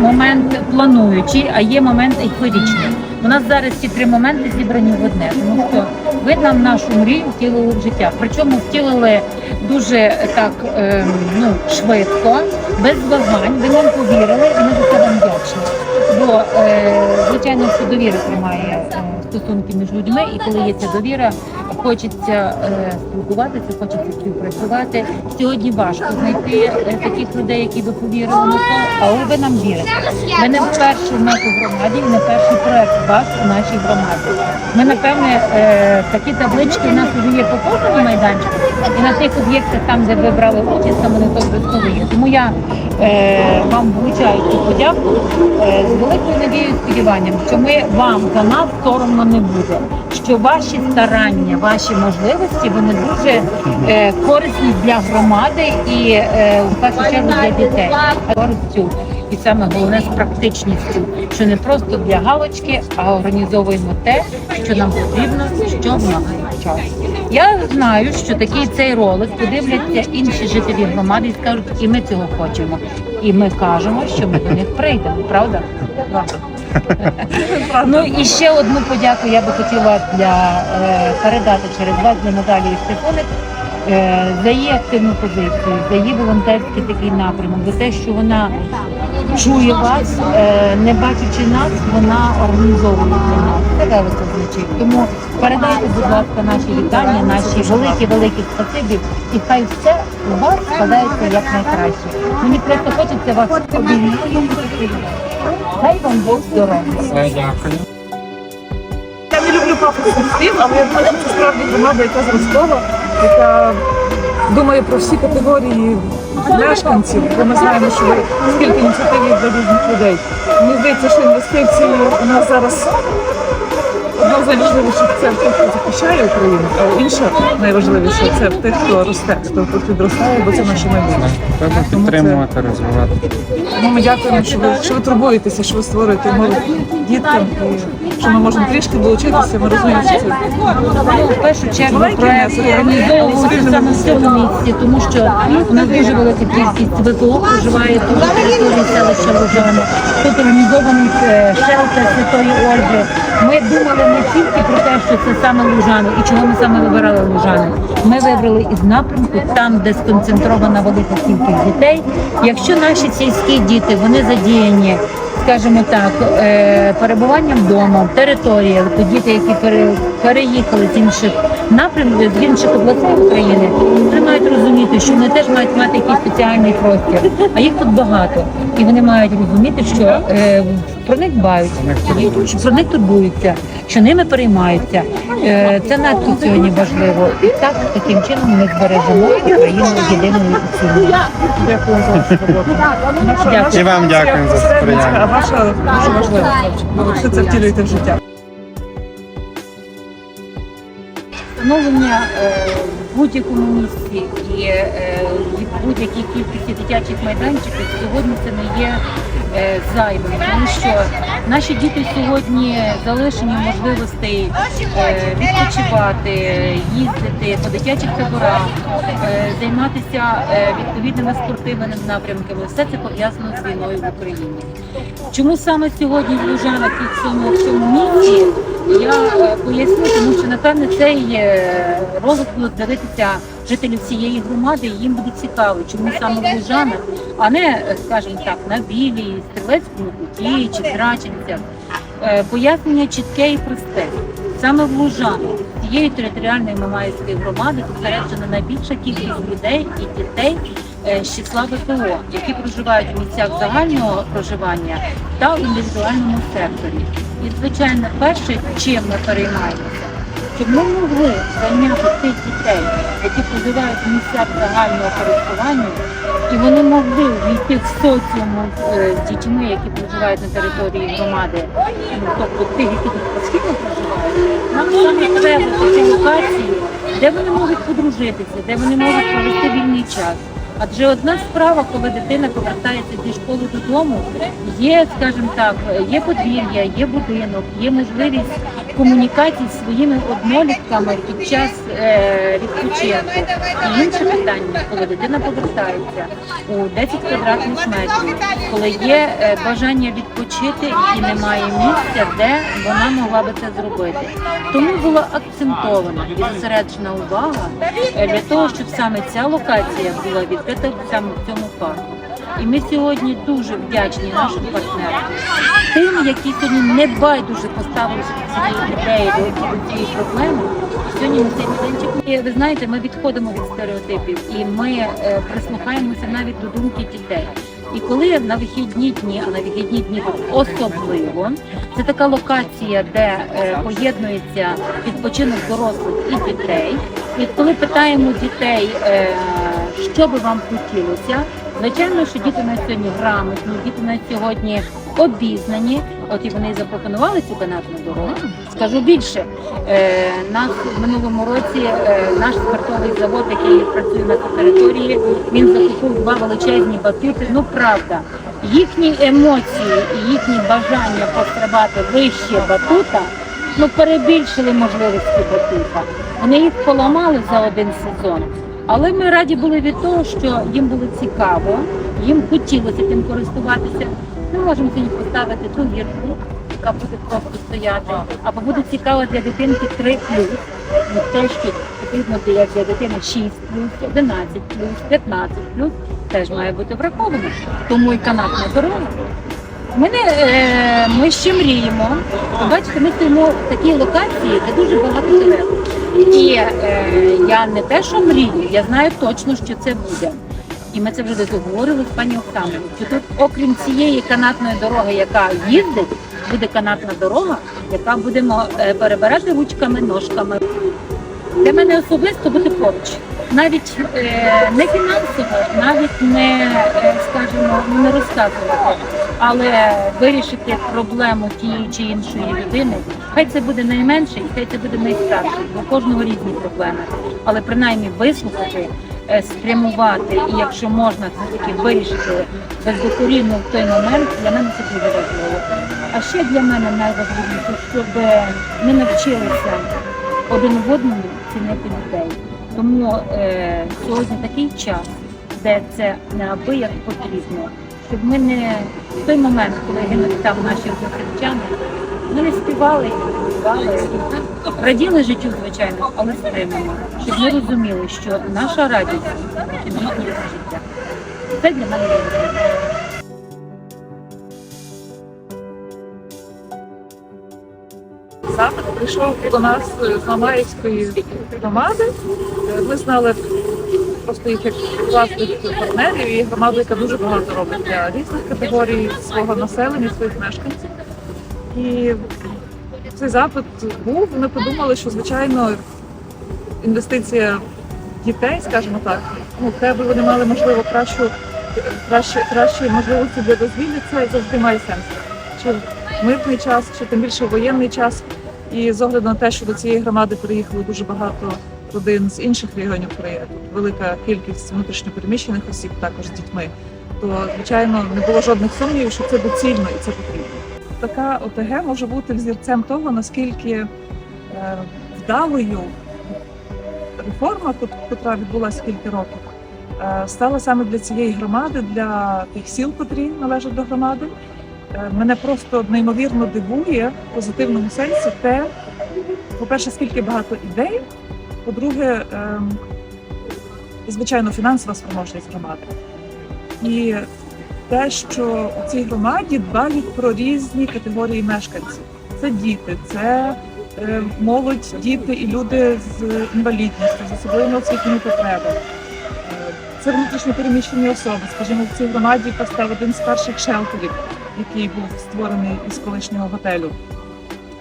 момент плануючий, а є момент ейфорічний. У нас зараз ці три моменти зібрані в одне, тому що ви нам нашу мрію втілили в життя. Причому втілили дуже так ем, ну, швидко, без вагань. Ви нам повірили, і ми за це вам вдячні. Бо е, звичайно, що довіра тримає е, стосунки між людьми, і коли є ця довіра, хочеться е, спілкуватися, хочеться співпрацювати. Сьогодні важко знайти е, таких людей, які би повірили на це, але ви нам вірите. Ми не вперше в нашій громаді, і не перший проект ваш у нашій громаді. Ми напевне е, такі таблички у нас вже є по кожному майданчику, і на тих об'єктах, там, де ви брали участь, там вони то. Тому я вам вручають цю подяку е, з великою надією сподіванням, що ми вам за нас соромно не буде. Що ваші старання, ваші можливості вони дуже е, корисні для громади і е, в першу чергу для дітей. І саме головне з практичністю, що не просто для галочки, а організовуємо те, що нам потрібно, що вимагає час. Я знаю, що такий цей ролик подивляться інші жителі громади і скажуть, і ми цього хочемо. І ми кажемо, що ми до них прийдемо, правда? Ну і ще одну подяку я би хотіла для е, передати через вас для Наталії Стефоник е, за її активну позицію, за її волонтерський такий напрямок, за те, що вона чує вас, е, не бачачи нас, вона організовує для нас. Це велике значить. Тому передайте, будь ласка, наші вітання, наші великі великі спасибі, і хай все у вас складається як найкраще. Мені просто хочеться вас обійняти. Хай вам Бог здоров'я. Дякую. Я не люблю пафосних слів, але я думаю, що справді громада, яка зростова, яка думає про всі категорії мешканців, бо ми знаємо, що ви скільки ініціатив є для різних людей. Мені здається, що інвестиції у нас зараз одна з найважливіших це в тих, хто захищає Україну, а інша найважливіше це в тих, хто росте, хто тут підростає, бо це наше майбутнє. Треба підтримувати, розвивати. Тому ми дякуємо, що ви, що ви турбуєтеся, що ви створюєте мову діткам, і що ми можемо трішки долучитися. Ми розуміємо, що це В першу чергу проект організовувався саме цьому місці, тому що у нас дуже велика кількість ВПО проживає тут на території селища Лужани. Тут організований е, шелтер Святої Ольги. Ми думали не тільки про те, що це саме Лужани і чого ми саме вибирали Лужани. Ми вибрали із напрямку там, де сконцентрована велика кількість дітей. Якщо наші сільські діти вони задіяні скажімо так, е, перебуванням вдома, в територіях, то діти, які пере- переїхали з інших напрямків, з інших областей України, вони мають розуміти, що вони теж мають мати якийсь спеціальний простір. А їх тут багато, і вони мають розуміти, що е, про них дбають, що про них турбуються, що ними переймаються. Е, це надто сьогодні важливо. І так таким чином ми збережемо Україну єдиною і дякую за вашу роботу. Дякую. І вам дякуємо за сприяння. Ваша дуже важлива. Ви все це втілюєте в життя. Встановлення е, в будь-якому місці і е, будь-якій кількості дитячих майданчиків сьогодні це не є е, зайвим, тому що наші діти сьогодні залишені можливостей відпочивати, їздити по дитячих таборах, займатися відповідними спортивними напрямками. Все це пов'язано з війною в Україні. Чому саме сьогодні в Лужанах і в цьому місці я е, поясню, тому що напевне цей е, ролик дивитися жителі всієї громади, і їм буде цікаво, чому саме в Лужанах, а не, скажімо так, на білій, стрілецькому куті чи Траченцях. Е, Пояснення чітке і просте. Саме в Лужанах цієї територіальної Мамаївської громади зосереджена найбільша кількість людей і дітей з числа ВПО, які проживають у місцях загального проживання та в індивідуальному секторі. І, звичайно, перше, чим ми переймаємося, щоб ми могли зайняти тих дітей, які проживають в місцях загального користування, і вони могли війти в соціум е, з дітьми, які проживають на території громади, ну, тобто тих, які тут постійно проживають, нам саме треба такі локації, де вони можуть подружитися, де вони можуть провести вільний час. Адже одна справа, коли дитина повертається зі школи додому, є, скажімо так, є подвір'я, є будинок, є можливість комунікацій зі своїми однолітками під час е, відпочинку. І інше питання, коли дитина повертається у 10 квадратних метрів, коли є е, бажання відпочити і немає місця, де вона могла би це зробити. Тому була акцентована і зосереджена увага е, для того, щоб саме ця локація була відкрита саме в цьому парку. І ми сьогодні дуже вдячні нашим партнерам, тим, які сьогодні не байдуже поставилися до цієї ідеї, до, цієї проблеми. Сьогодні ми цей майданчик. І ви знаєте, ми відходимо від стереотипів і ми е, прислухаємося навіть до думки дітей. І коли на вихідні дні, а на вихідні дні особливо, це така локація, де е, поєднується відпочинок дорослих і дітей. І коли питаємо дітей, е, що би вам хотілося, звичайно, що діти на сьогодні грамотні, діти на сьогодні обізнані. От і вони запропонували цю канатну дорогу. Скажу більше, е, нас в минулому році е, наш спиртовий завод, який працює на території, він закупив два величезні батути. Ну правда, їхні емоції і їхні бажання пострибати вище батута. Ну, перебільшили можливості батута. Вони їх поламали за один сезон. Але ми раді були від того, що їм було цікаво, їм хотілося тим користуватися. Ми можемо сьогодні поставити ту гірку, яка буде просто стояти, або буде цікаво для дитинки 3 Ну, те, що потрібно для для дитини 6 11 15 теж має бути враховано. Тому і канатна дорога. Ми, не, е, ми ще мріємо. Бачите, ми стоїмо в такій локації, де дуже багато дерев. І е, я не те, що мрію, я знаю точно, що це буде. І ми це вже договорили з пані Оксаною. Що тут, окрім цієї канатної дороги, яка їздить, буде канатна дорога, яка будемо е, перебирати ручками, ножками. Для мене особисто бути поруч. Навіть не фінансово, навіть не скажімо, не розказувати, але вирішити проблему тієї чи іншої людини. Хай це буде найменше і хай це буде найстарше, бо кожного різні проблеми. Але принаймні вислухати, е, спрямувати і якщо можна це таки вирішити бездокорінно в той момент, для мене це дуже важливо. А ще для мене найважливіше, щоб ми навчилися один в одному цінити людей. Тому е, сьогодні такий час, де це неабияк потрібно, щоб ми не в той момент, коли гинуть там наші односельчани, ми не співали, не раділи життю, звичайно, але стримано, щоб ми розуміли, що наша радість життя. Це для мене. Запит прийшов до нас з Мамаївської громади. Ми знали просто їх як власних партнерів і громаду, яка дуже багато робить для різних категорій свого населення, своїх мешканців. І цей запит був. Ми подумали, що звичайно інвестиція дітей, скажімо так, ну те, аби вони мали можливо кращу, краще, кращі можливості для дозвілля, це завжди має сенс. Чи в мирний час, чи тим більше в воєнний час. І з огляду на те, що до цієї громади приїхало дуже багато родин з інших регіонів країни, тут велика кількість внутрішньопереміщених осіб, також з дітьми, то звичайно не було жодних сумнівів, що це доцільно і це потрібно. Така ОТГ може бути взірцем того, наскільки е, вдалою реформа, котра відбулася кілька років, е, стала саме для цієї громади, для тих сіл, котрі належать до громади. Е, Мене просто неймовірно дивує в позитивному сенсі те, по-перше, скільки багато ідей, по-друге, ем, звичайно, фінансова спроможність громади. І те, що у цій громаді дбають про різні категорії мешканців. Це діти, це е, молодь, діти і люди з інвалідністю, з особливими освітніми потребами. Це внутрішньо переміщені особи. Скажімо, в цій громаді постав один з перших шелтерів, який був створений із колишнього готелю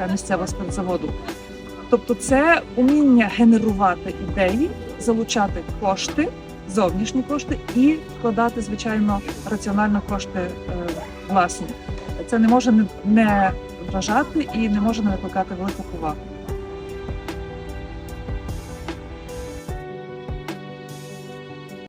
е, місцевого спиртзаводу. Тобто, це уміння генерувати ідеї, залучати кошти, зовнішні кошти і вкладати, звичайно, раціонально кошти е, власні. Це не може не- вражати і не може не викликати велику повагу.